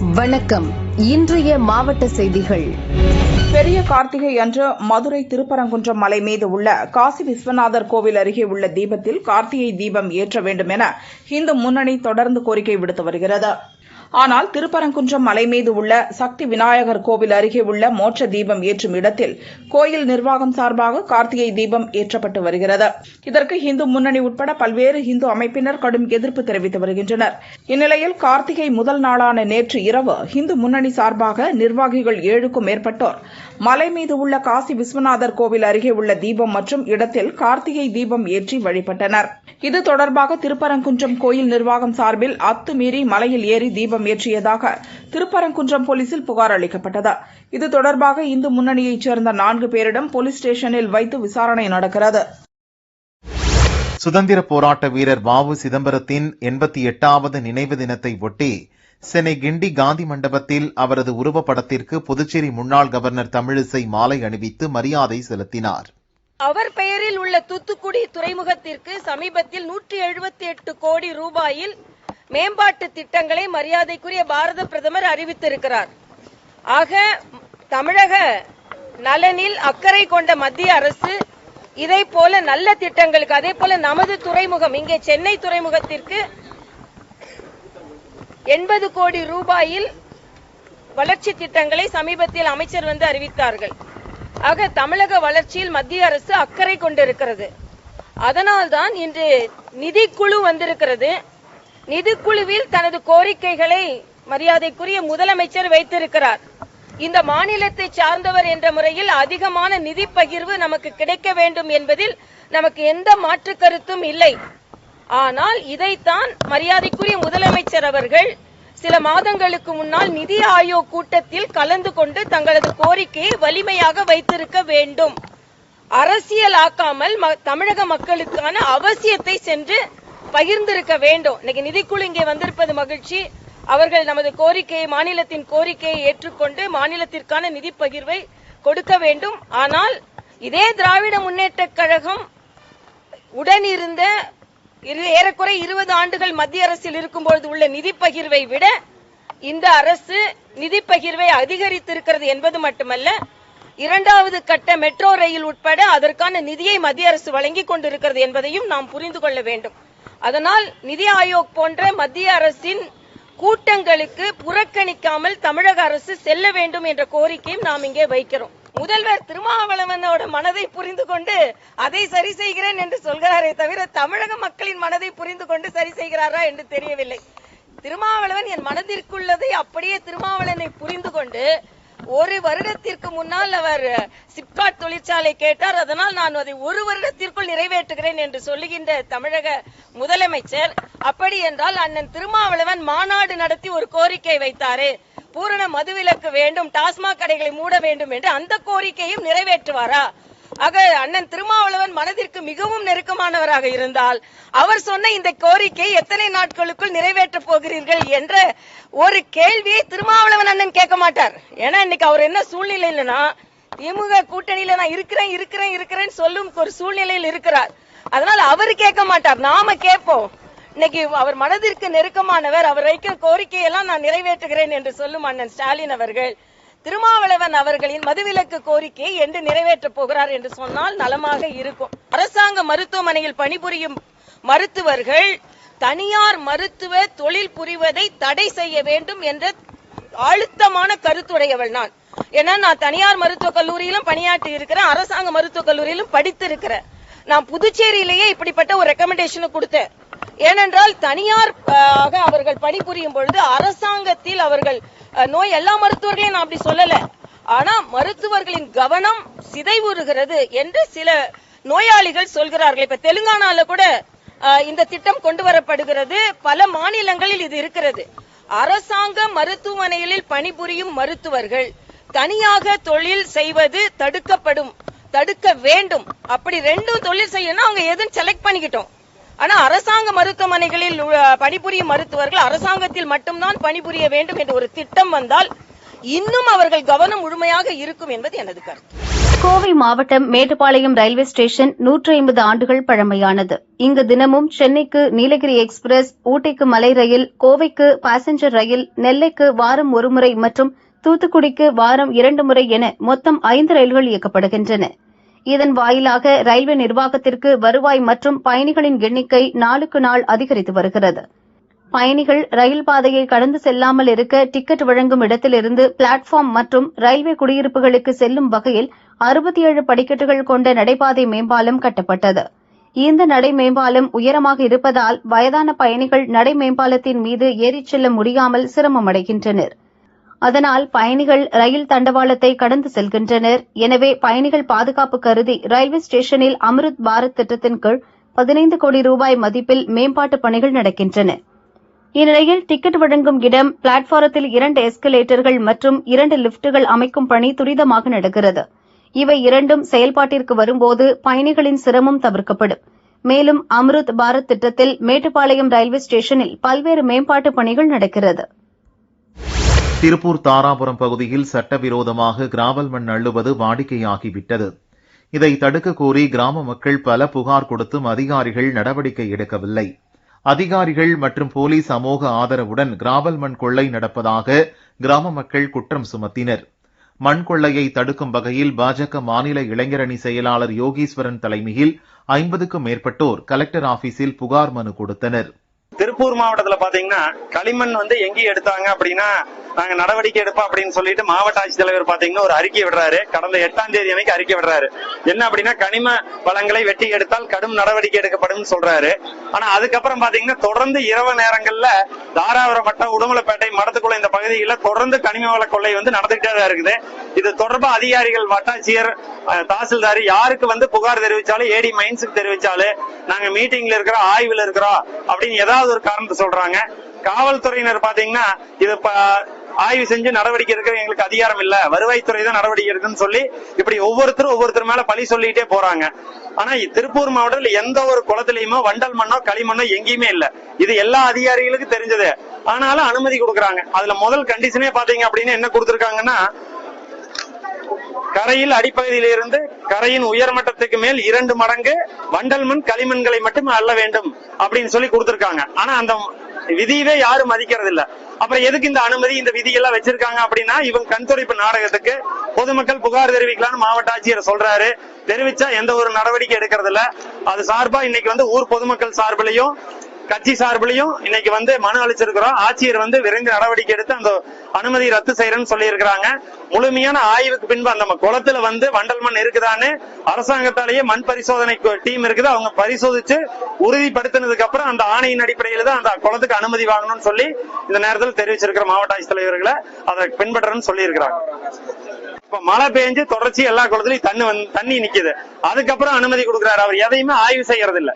வணக்கம். இன்றைய மாவட்ட செய்திகள். பெரிய கார்த்திகை அன்று மதுரை திருப்பரங்குன்றம் மலை மீது உள்ள காசி விஸ்வநாதர் கோவில் அருகே உள்ள தீபத்தில் கார்த்திகை தீபம் ஏற்ற வேண்டும் என இந்து முன்னணி தொடர்ந்து கோரிக்கை விடுத்து வருகிறது. ஆனால் திருப்பரங்குன்றம் மலை மீது உள்ள சக்தி விநாயகர் கோவில் அருகே உள்ள மோட்ச தீபம் ஏற்றும் இடத்தில் கோயில் நிர்வாகம் சார்பாக கார்த்திகை தீபம் ஏற்றப்பட்டு வருகிறது. இதற்கு இந்து முன்னணி உட்பட பல்வேறு இந்து அமைப்பினர் கடும் எதிர்ப்பு தெரிவித்து வருகின்றனர். இந்நிலையில் கார்த்திகை முதல் நாளான நேற்று இரவு இந்து முன்னணி சார்பாக நிர்வாகிகள் ஏழுக்கும் மேற்பட்டோர் மலை மீது உள்ள காசி விஸ்வநாதர் கோவில் அருகே உள்ள தீபம் மற்றும் இடத்தில் கார்த்திகை தீபம் ஏற்றி வழிபட்டனர். இது தொடர்பாக திருப்பரங்குன்றம் கோயில் நிர்வாகம் சார்பில் அத்துமீறி மலையில் ஏறி தீபம் ஏற்றியதாக திருப்பரங்குன்றம் போலீசில் புகார் அளிக்கப்பட்டது. இது தொடர்பாக இந்து முன்னணியைச் சேர்ந்த நான்கு பேரிடம் போலீஸ் ஸ்டேஷனில் வைத்து விசாரணை நடக்கிறது. சுதந்திர போராட்ட வீரர் வாவு சிதம்பரத்தின் எண்பத்தி எட்டாவது நினைவு தினத்தை ஒட்டி சென்னை கிண்டி காந்தி மண்டபத்தில் அவரது உருவப்படத்திற்கு புதுச்சேரி முன்னாள் கவர்னர் தமிழிசை மாலை அணிவித்து மரியாதை செலுத்தினார். அவர் பெயரில் உள்ள தூத்துக்குடி துறைமுகத்திற்கு சமீபத்தில் நூற்றி எழுபத்தி எட்டு கோடி ரூபாயில் மேம்பாட்டு திட்டங்களை மரியாதைக்குரிய பாரத பிரதமர் அறிவித்திருக்கிறார். ஆக தமிழக நலனில் அக்கறை கொண்ட மத்திய அரசு இதை போல நல்ல திட்டங்களுக்கு அதே போல நமது துறைமுகம் இங்கே சென்னை துறைமுகத்திற்கு எண்பது கோடி ரூபாயில் வளர்ச்சி திட்டங்களை சமீபத்தில் அமைச்சர் வந்து அறிவித்தார்கள். ஆக தமிழக வளர்ச்சியில் மத்திய அரசு அக்கறை கொண்டிருக்கிறது. அதனால்தான் இன்று நிதிக்குழு வந்திருக்கிறது. நிதிக்குழுவில் தனது கோரிக்கைகளை மரியாதைக்குரிய முதலமைச்சர் வைத்திருக்கிறார். இந்த மாநிலத்தை சார்ந்தவர் என்ற முறையில் அதிகமான நிதி பகிர்வு நமக்கு கிடைக்க வேண்டும் என்பதில் நமக்கு எந்த மாற்று கருத்தும் இல்லை. ஆனால் இதைத்தான் மரியாதைக்குரிய முதலமைச்சர் அவர்கள் சில மாதங்களுக்கு முன்னால் நிதி ஆயோக் கூட்டத்தில் கலந்து கொண்டு தங்களது கோரிக்கையை வலிமையாக வைத்திருக்க வேண்டும். அரசியலாக்காமல் ம- தமிழக மக்களுக்கான அவசியத்தை சென்று பகிர்ந்திருக்க வேண்டும். இன்னைக்கு நிதிக்குழு இங்கே வந்திருப்பது மகிழ்ச்சி. அவர்கள் நமது கோரிக்கையை மாநிலத்தின் கோரிக்கையை ஏற்றுக்கொண்டு மாநிலத்திற்கான நிதி பகிர்வை கொடுக்க வேண்டும். ஆனால் இதே திராவிட முன்னேற்ற கழகம் உடனிருந்த ஏறக்குறை இருபது ஆண்டுகள் மத்திய அரசில் இருக்கும்போது உள்ள நிதி பகிர்வை விட இந்த அரசு நிதி பகிர்வை அதிகரித்திருக்கிறது என்பது மட்டுமல்ல இரண்டாவது கட்ட மெட்ரோ ரயில் உட்பட அதற்கான நிதியை மத்திய அரசு வழங்கி கொண்டிருக்கிறது என்பதையும் நாம் புரிந்து கொள்ள வேண்டும். அதனால் நிதி ஆயோக் போன்ற மத்திய அரசின் கூட்டங்களுக்கு புறக்கணிக்காமல் தமிழக அரசு செல்ல வேண்டும் என்ற கோரிக்கையும் நாம் இங்கே வைக்கிறோம். முதல்வர் திருமாவளவனோட மனதை புரிந்து கொண்டு அதை சரி செய்கிறேன் என்று சொல்கிறாரே தவிர தமிழக மக்களின் மனதை புரிந்து கொண்டு சரி செய்கிறாரா என்று தெரியவில்லை. திருமாவளவன் என் மனதிற்குள்ளதை அப்படியே திருமாவளவனை புரிந்து கொண்டு ஒரு வருடத்திற்கு முன்னால் அவர் சிப்காட் தொழிற்சாலை கேட்டார். அதனால் நான் அதை ஒரு வருடத்திற்குள் நிறைவேற்றுகிறேன் என்று சொல்லுகின்ற தமிழக முதலமைச்சர் அப்படி என்றால் அண்ணன் திருமாவளவன் மாநாடு நடத்தி ஒரு கோரிக்கை வைத்தாரே. பூரண மதுவிலக்கு வேண்டும் டாஸ்மாக் கடைகளை மூட வேண்டும் என்று அந்த கோரிக்கையும் நிறைவேற்றுவாரா? ஆக அண்ணன் திருமாவளவன் மனதிற்கு மிகவும் நெருக்கமானவராக இருந்தால் அவர் சொன்ன இந்த கோரிக்கை எத்தனை நாட்களுக்குள் நிறைவேற்றப் போகிறீர்கள் என்ற ஒரு கேள்வியை திருமாவளவன் அண்ணன் கேட்க மாட்டார். ஏன்னா இன்னைக்கு அவர் என்ன சூழ்நிலையிலனா திமுக கூட்டணியில நான் இருக்கிறேன் இருக்கிறேன் இருக்கிறேன் சொல்லும் ஒரு சூழ்நிலையில் இருக்கிறார். அதனால அவர் கேட்க மாட்டார். நாம கேட்போம். இன்னைக்கு அவர் மனதிற்கு நெருக்கமானவர் அவர் கோரிக்கை கோரிக்கையெல்லாம் நான் நிறைவேற்றுகிறேன் என்று சொல்லும் அண்ணன் ஸ்டாலின் அவர்கள் திருமாவளவன் அவர்களின் மதுவிலக்கு கோரிக்கையை என்று நிறைவேற்றப் போகிறார் என்று சொன்னால் நலமாக இருக்கும். அரசாங்க மருத்துவமனையில் பணிபுரியும் மருத்துவர்கள் தனியார் மருத்துவ தொழில் புரிவதை தடை செய்ய வேண்டும் என்ற அழுத்தமான கருத்துடையவள் நான். ஏன்னா நான் தனியார் மருத்துவக் கல்லூரியிலும் பணியாற்றி இருக்கிறேன் அரசாங்க மருத்துவக் கல்லூரியிலும் படித்து இருக்கிறேன் நான் புதுச்சேரியிலேயே இப்படிப்பட்ட ஒரு ரெக்கமெண்டேஷனை கொடுத்தேன். ஏனென்றால் தனியார் ஆக அவர்கள் பணிபுரியும் பொழுது அரசாங்கத்தில் அவர்கள் நோய் எல்லா மருத்துவர்களையும் நான் அப்படி சொல்லல. ஆனா மருத்துவர்களின் கவனம் சிதைவுறுகிறது என்று சில நோயாளிகள் சொல்கிறார்கள். இப்ப தெலுங்கானால கூட இந்த திட்டம் கொண்டு வரப்படுகிறது. பல மாநிலங்களில் இது இருக்கிறது. அரசாங்க மருத்துவமனைகளில் பணிபுரியும் மருத்துவர்கள் தனியாக தொழில் செய்வது தடுக்கப்படும் தடுக்க வேண்டும். அப்படி ரெண்டும் தொழில் செய்யணும் அவங்க எதுவும் செலக்ட் பண்ணிக்கிட்டோம். ஆனா அரசாங்க மருத்துவமனைகளில் பணிபுரியும் மருத்துவர்கள் அரசாங்கத்தில் மட்டும்தான் பணிபுரிய வேண்டும் என்ற ஒரு திட்டம் வந்தால் இன்னும் அவர்கள் கவனம் முழுமையாக இருக்கும் என்பது எனது கருத்து. கோவை மாவட்டம் மேட்டுப்பாளையம் ரயில்வே ஸ்டேஷன் நூற்றி ஐம்பது ஆண்டுகள் பழமையானது. இங்கு தினமும் சென்னைக்கு நீலகிரி எக்ஸ்பிரஸ் ஊட்டிக்கு மலை ரயில் கோவைக்கு பாசஞ்சர் ரயில் நெல்லைக்கு வாரம் ஒருமுறை மற்றும் தூத்துக்குடிக்கு வாரம் இரண்டு முறை என மொத்தம் ஐந்து ரயில்கள் இயக்கப்படுகின்றன. இதன் வாயிலாக ரயில்வே நிர்வாகத்திற்கு வருவாய் மற்றும் பயணிகளின் எண்ணிக்கை நாளுக்கு நாள் அதிகரித்து வருகிறது. பயணிகள் ரயில் பாதையை கடந்து செல்லாமல் இருக்க டிக்கெட் வழங்கும் இடத்திலிருந்து பிளாட்பார்ம் மற்றும் ரயில்வே குடியிருப்புகளுக்கு செல்லும் வகையில் அறுபத்தி ஏழு படிக்கட்டுகள் கொண்ட நடைபாதை மேம்பாலம் கட்டப்பட்டது. இந்த நடை மேம்பாலம் உயரமாக இருப்பதால் வயதான பயணிகள் நடை மேம்பாலத்தின் மீது ஏறிச் செல்ல முடியாமல் சிரமமடைகின்றனர். அதனால் பயணிகள் ரயில் தண்டவாளத்தை கடந்து செல்கின்றனர். எனவே பயணிகள் பாதுகாப்பு கருதி ரயில்வே ஸ்டேஷனில் அமிர்த் பாரத் திட்டத்தின் கீழ் பதினைந்து கோடி ரூபாய் மதிப்பில் மேம்பாட்டு பணிகள் நடக்கின்றன. இந்நிலையில் டிக்கெட் வழங்கும் இடம் பிளாட்பாரத்தில் இரண்டு எஸ்கலேட்டர்கள் மற்றும் இரண்டு லிப்டுகள் அமைக்கும் பணி துரிதமாக நடக்கிறது. இவை இரண்டும் செயல்பாட்டிற்கு வரும்போது பயணிகளின் சிரமம் தவிர்க்கப்படும். மேலும் அம்ருத் பாரத் திட்டத்தில் மேட்டுப்பாளையம் ரயில்வே ஸ்டேஷனில் பல்வேறு மேம்பாட்டு பணிகள் நடக்கிறது. திருப்பூர் தாராபுரம் பகுதியில் சட்டவிரோதமாக கிராவல் மண் அள்ளுவது வாடிக்கையாகிவிட்டது. இதை தடுக்க கோரி கிராம மக்கள் பல புகார் கொடுத்தும் அதிகாரிகள் நடவடிக்கை எடுக்கவில்லை. அதிகாரிகள் மற்றும் போலீஸ் அமோக ஆதரவுடன் கிராவல் மண் கொள்ளை நடப்பதாக கிராம மக்கள் குற்றம் சுமத்தினர். மண் கொள்ளையை தடுக்கும் வகையில் பாஜக மாநில இளைஞரணி செயலாளர் யோகீஸ்வரன் தலைமையில் ஐம்பதுக்கும் மேற்பட்டோர் கலெக்டர் ஆபீஸில் புகார் மனு கொடுத்தனர். திருப்பூர் மாவட்டத்துல பாத்தீங்கன்னா களிமண் வந்து எங்கேயும் எடுத்தாங்க அப்படின்னா நாங்க நடவடிக்கை எடுப்போம் அப்படின்னு சொல்லிட்டு மாவட்ட ஆட்சித்தலைவர் பாத்தீங்கன்னா ஒரு அறிக்கை விடுறாரு. கடந்த எட்டாம் தேதி அன்னைக்கு அறிக்கை விடுறாரு. என்ன அப்படின்னா கனிம வளங்களை வெட்டி எடுத்தால் கடும் நடவடிக்கை எடுக்கப்படும் சொல்றாரு. ஆனா அதுக்கப்புறம் பாத்தீங்கன்னா தொடர்ந்து இரவு நேரங்கள்ல தாராபுரம் வட்டம் உடுமலைப்பேட்டை மடத்துக்குள்ள இந்த பகுதியில தொடர்ந்து கனிம வள கொள்ளை வந்து நடந்துகிட்டே தான் இருக்குது. இது தொடர்பா அதிகாரிகள் வட்டாட்சியர் தாசில்தார் யாருக்கு வந்து புகார் தெரிவிச்சாலும் ஏடி மைன்ஸுக்கு தெரிவிச்சாலும் நாங்க மீட்டிங்ல இருக்கிறோம் ஆய்வுல இருக்கிறோம் அப்படின்னு ஏதாவது ரெண்டாவது ஒரு காரணத்தை சொல்றாங்க. காவல்துறையினர் பாத்தீங்கன்னா இது ஆய்வு செஞ்சு நடவடிக்கை எடுக்க எங்களுக்கு அதிகாரம் இல்ல. வருவாய்த்துறை தான் நடவடிக்கை எடுக்குன்னு சொல்லி இப்படி ஒவ்வொருத்தரும் ஒவ்வொருத்தர் மேல பழி சொல்லிட்டே போறாங்க. ஆனா திருப்பூர் மாவட்டத்தில் எந்த ஒரு குளத்திலயுமோ வண்டல் மண்ணோ களிமண்ணோ எங்கேயுமே இல்ல. இது எல்லா அதிகாரிகளுக்கும் தெரிஞ்சது. ஆனாலும் அனுமதி கொடுக்குறாங்க. அதுல முதல் கண்டிஷனே பாத்தீங்க அப்படின்னு என்ன கொடுத்துருக்காங்கன்னா கரையில் அடிப்பகுதியில் இருந்து கரையின் உயர்மட்டத்துக்கு மேல் இரண்டு மடங்கு வண்டல் மண் களிமண்களை மட்டும் அள்ள வேண்டும் அப்படின்னு சொல்லி கொடுத்திருக்காங்க. ஆனா அந்த விதியவே யாரும் மதிக்கிறது இல்ல அப்புறம் எதுக்கு இந்த அனுமதி இந்த விதி எல்லாம் வச்சிருக்காங்க அப்படின்னா இவங்க கண்துடைப்பு நாடகத்துக்கு பொதுமக்கள் புகார் தெரிவிக்கலாம்னு மாவட்ட ஆட்சியர் சொல்றாரு. தெரிவிச்சா எந்த ஒரு நடவடிக்கை எடுக்கிறது இல்ல அது சார்பா இன்னைக்கு வந்து ஊர் பொதுமக்கள் சார்பிலையும் கட்சி சார்பிலையும் இன்னைக்கு வந்து மனு அளிச்சிருக்கிறோம். ஆட்சியர் வந்து விரைந்து நடவடிக்கை எடுத்து அந்த அனுமதி ரத்து செய்யறேன்னு சொல்லி இருக்கிறாங்க முழுமையான ஆய்வுக்கு பின்பு அந்த குளத்துல வந்து வண்டல் மண் இருக்குதான்னு அரசாங்கத்தாலேயே மண் பரிசோதனை டீம் இருக்குது. அவங்க பரிசோதிச்சு உறுதிப்படுத்தினதுக்கு அப்புறம் அந்த ஆணையின் அடிப்படையில தான் அந்த குளத்துக்கு அனுமதி வாங்கணும்னு சொல்லி இந்த நேரத்தில் தெரிவிச்சிருக்கிற மாவட்ட ஆட்சித்தலைவர்களை அதை பின்பற்றணும்னு சொல்லி இருக்கிறாங்க இப்ப மழை பெஞ்சு தொடர்ச்சி எல்லா குளத்துலயும் தண்ணி வந்து தண்ணி நிக்குது. அதுக்கப்புறம் அனுமதி கொடுக்குறாரு. அவர் எதையுமே ஆய்வு செய்யறது இல்ல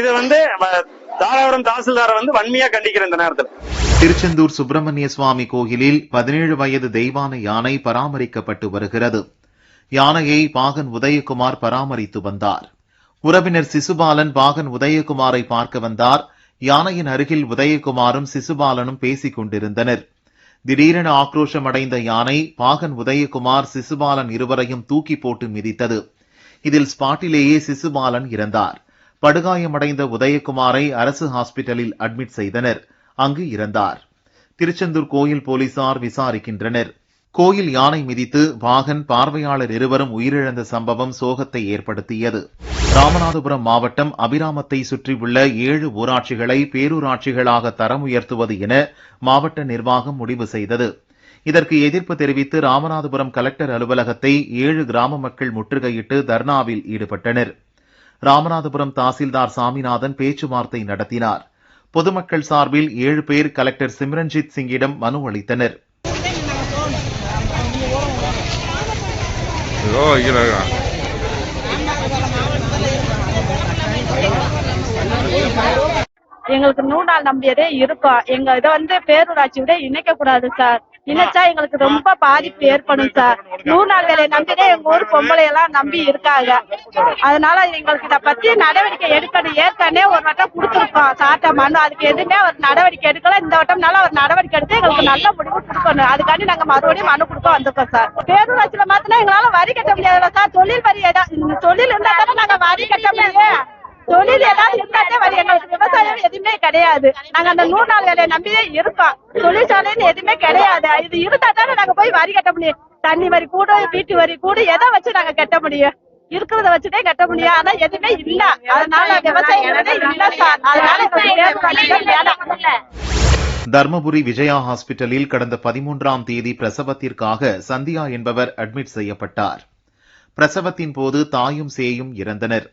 இது வந்து தாராபுரம் தாசில்தாரை வந்து வன்மையா கண்டிக்கிற இந்த நேரத்தில். திருச்செந்தூர் சுப்பிரமணிய சுவாமி கோயிலில் பதினேழு வயது தெய்வான யானை பராமரிக்கப்பட்டு வருகிறது. யானையை பாகன் உதயகுமார் பராமரித்து வந்தார். உறவினர் சிசுபாலன் பாகன் உதயகுமாரை பார்க்க வந்தார். யானையின் அருகில் உதயகுமாரும் சிசுபாலனும் பேசிக் கொண்டிருந்தனர். திடீரென ஆக்ரோஷம் அடைந்த யானை பாகன் உதயகுமார் சிசுபாலன் இருவரையும் தூக்கி போட்டு மிதித்தது. இதில் ஸ்பாட்டிலேயே சிசுபாலன் இறந்தார். படுகாயமடைந்த உதயகுமாரை அரசு ஹாஸ்பிட்டலில் அட்மிட் செய்தனர். அங்கு இறந்தார். திருச்செந்தூர் கோயில் போலீசார் விசாரிக்கின்றனர். கோயில் யானை மிதித்து வாகன் பார்வையாளர் இருவரும் உயிரிழந்த சம்பவம் சோகத்தை ஏற்படுத்தியது. ராமநாதபுரம் மாவட்டம் அபிராமத்தை சுற்றியுள்ள ஏழு ஊராட்சிகளை பேரூராட்சிகளாக தரம் உயர்த்துவது என மாவட்ட நிர்வாகம் முடிவு செய்தது. இதற்கு எதிர்ப்பு தெரிவித்து ராமநாதபுரம் கலெக்டர் அலுவலகத்தை ஏழு கிராம மக்கள் முற்றுகையிட்டு தர்ணாவில் ஈடுபட்டனர். ராமநாதபுரம் தாசில்தார் சாமிநாதன் பேச்சுவார்த்தை நடத்தினார். பொதுமக்கள் சார்பில் ஏழு பேர் கலெக்டர் சிம்ரன்ஜித் சிங்கிடம் மனு அளித்தனர். எங்களுக்கு நூறு நாள் நம்பியதே இருக்கும் எங்க இதை வந்து பேரூராட்சி விட இணைக்க கூடாது சார். நினைச்சா எங்களுக்கு ரொம்ப பாதிப்பு ஏற்படும் சார். நூறு நாள் வேலையை நம்பிதான் எங்க ஊர் பொம்பளை எல்லாம் நம்பி இருக்காங்க. அதனால எங்களுக்கு இத பத்தி நடவடிக்கை எடுக்கணும். ஏற்கனவே ஒரு வட்டம் கொடுத்துருக்கோம். சாட்ட மனு அதுக்கு எதுவுமே ஒரு நடவடிக்கை எடுக்கல. இந்த வட்டம்னால ஒரு நடவடிக்கை எடுத்து எங்களுக்கு நல்ல முடிவு கொடுக்கணும். அதுக்காண்டி நாங்க மறுபடியும் மனு கொடுக்க வந்திருக்கோம் சார். பேரூராட்சியில மாத்தினா எங்களால வரி கட்ட முடியாதுல்ல சார். தொழில் வரி தொழில் இருந்தா தானே நாங்க வரி கட்ட முடியும். தொழில் ஏதாவது இருந்தாலே வரி எதுவுமே கிடையாது. நாங்க அந்த நூறு நாள் வேலையை நம்பியே இருக்கோம் தொழிற்சாலைன்னு எதுவுமே கிடையாது. இது இருந்தா தானே நாங்க போய் வரி கட்ட முடியும். தண்ணி வரி கூட வீட்டு வரி கூட எதை வச்சு நாங்க கட்ட முடியும்? இருக்கிறத வச்சுட்டே கட்ட முடியும். ஆனா எதுவுமே இல்ல. அதனால விவசாயம் இல்ல சார். அதனால தர்மபுரி விஜயா ஹாஸ்பிட்டலில் கடந்த பதிமூன்றாம் தேதி பிரசவத்திற்காக சந்தியா என்பவர் அட்மிட் செய்யப்பட்டார். பிரசவத்தின் போது தாயும் சேயும் இறந்தனர்.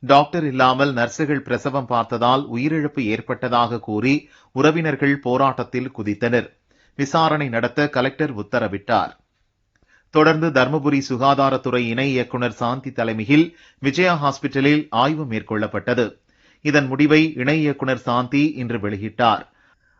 டாக்டர் இல்லாமல் நர்சுகள் பிரசவம் பார்த்ததால் உயிரிழப்பு ஏற்பட்டதாக கூறி உறவினர்கள் போராட்டத்தில் குதித்தனர். விசாரணை நடத்த கலெக்டர் உத்தரவிட்டார். தொடர்ந்து தர்மபுரி சுகாதாரத்துறை இணை இயக்குநர் சாந்தி தலைமையில் விஜயா ஹாஸ்பிட்டலில் ஆய்வு மேற்கொள்ளப்பட்டது. இதன் முடிவை இணை இயக்குநர் சாந்தி இன்று வெளியிட்டார்.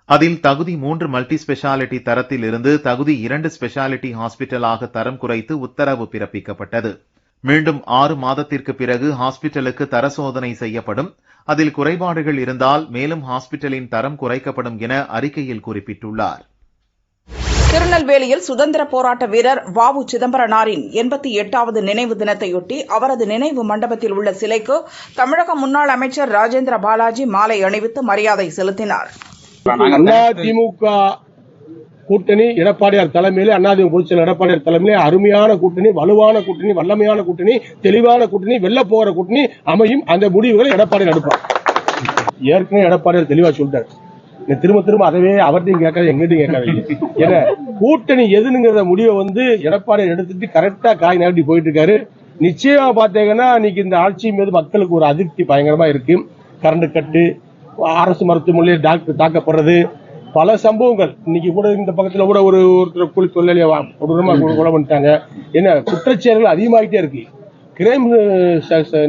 அதில் தகுதி மூன்று மல்டி ஸ்பெஷாலிட்டி தரத்தில் இருந்து தகுதி இரண்டு ஸ்பெஷாலிட்டி ஹாஸ்பிட்டலாக தரம் குறைத்து உத்தரவு பிறப்பிக்கப்பட்டது. மீண்டும் ஆறு மாதத்திற்கு பிறகு ஹாஸ்பிட்டலுக்கு தர சோதனை செய்யப்படும். அதில் குறைபாடுகள் இருந்தால் மேலும் ஹாஸ்பிட்டலின் தரம் குறைக்கப்படும் என அறிக்கையில் குறிப்பிட்டுள்ளார். திருநெல்வேலியில் சுதந்திர போராட்ட வீரர் வாவு சிதம்பரனாரின் எண்பத்தி எட்டாவது நினைவு தினத்தையொட்டி அவரது நினைவு மண்டபத்தில் உள்ள சிலைக்கு தமிழக முன்னாள் அமைச்சர் ராஜேந்திர பாலாஜி மாலை அணிவித்து மரியாதை செலுத்தினார். கூட்டணி எடப்பாடியார் தலைமையிலே அண்ணாதிமுக பொதுச் செயலர் எடப்பாடியார் தலைமையிலே அருமையான கூட்டணி வலுவான கூட்டணி வல்லமையான கூட்டணி தெளிவான கூட்டணி வெல்ல போகிற கூட்டணி அமையும். அந்த முடிவுகளை எடப்பாடி எடுப்பார். ஏற்கனவே எடப்பாடியார் தெளிவா சொல்லிட்டார். திரும்ப திரும்ப அதவே அவர்கிட்டையும் கேட்காது எங்கிட்டையும் கேட்காதீங்க. ஏன்னா கூட்டணி எதுனுங்கிற முடிவை வந்து எடப்பாடியார் எடுத்துட்டு கரெக்டா காய் நகட்டி போயிட்டு இருக்காரு. நிச்சயமா பாத்தீங்கன்னா இன்னைக்கு இந்த ஆட்சி மீது மக்களுக்கு ஒரு அதிருப்தி பயங்கரமா இருக்கு. கரண்ட் கட்டு அரசு மருத்துவமனையில் டாக்டர் தாக்கப்படுறது பல சம்பவங்கள். இன்னைக்கு கூட இந்த பக்கத்துல கூட ஒரு ஒருத்தர் கூலி தொழிலாளியை கொடூரமா கொலை பண்ணிட்டாங்க. என்ன குற்றச்செயல்கள் அதிகமாகிட்டே இருக்கு. கிரைம்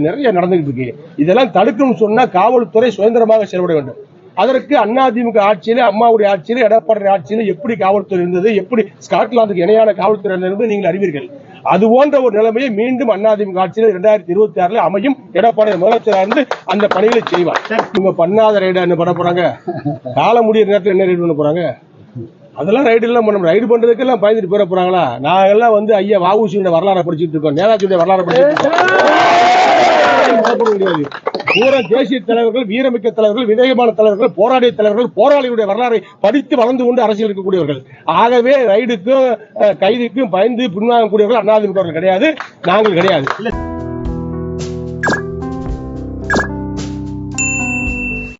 நிறைய நடந்துகிட்டு இருக்கு. இதெல்லாம் தடுக்கணும்னு சொன்னா காவல்துறை சுதந்திரமாக செயல்பட வேண்டும். அதற்கு அதிமுக ஆட்சியில அம்மாவுடைய ஆட்சியில எடப்பாடி ஆட்சியில எப்படி காவல்துறை இருந்தது எப்படி ஸ்காட்லாந்துக்கு இணையான காவல்துறை இருந்தது நீங்கள் அறிவீர்கள். அது போன்ற ஒரு நிலைமையை மீண்டும் அதிமுக ஆட்சியில இரண்டாயிரத்தி இருபத்தி ஆறுல அமையும் எடப்பாடி முதலமைச்சராக இருந்து அந்த பணிகளை செய்வார். இவங்க பண்ணாத ரைடு என்ன பண்ண போறாங்க? காலம் முடியிற நேரத்தில் என்ன ரைடு பண்ண போறாங்க? அதெல்லாம் ரைடு எல்லாம் பண்ண ரைடு பண்றதுக்கு எல்லாம் பயந்துட்டு போயிட போறாங்களா? நாங்க எல்லாம் வந்து ஐயா வாவுசியோட வரலாறு படிச்சுட்டு இருக்கோம். நேதாஜியுடைய வரலாறு படிச்சுட்டு இருக்கோம். பயப்பட முடியாது. பூரா தேசிய தலைவர்கள் வீரமிக்க தலைவர்கள் விவேகமான தலைவர்கள் போராடிய தலைவர்கள் போராளிகளுடைய வரலாறை படித்து வளர்ந்து கொண்டு அரசியல் இருக்கக்கூடியவர்கள். ஆகவே ரைடுக்கும் கைதுக்கும் பயந்து பின்வாங்கக்கூடியவர்கள் அண்ணாதிமுகவர்கள் கிடையாது நாங்கள் கிடையாது.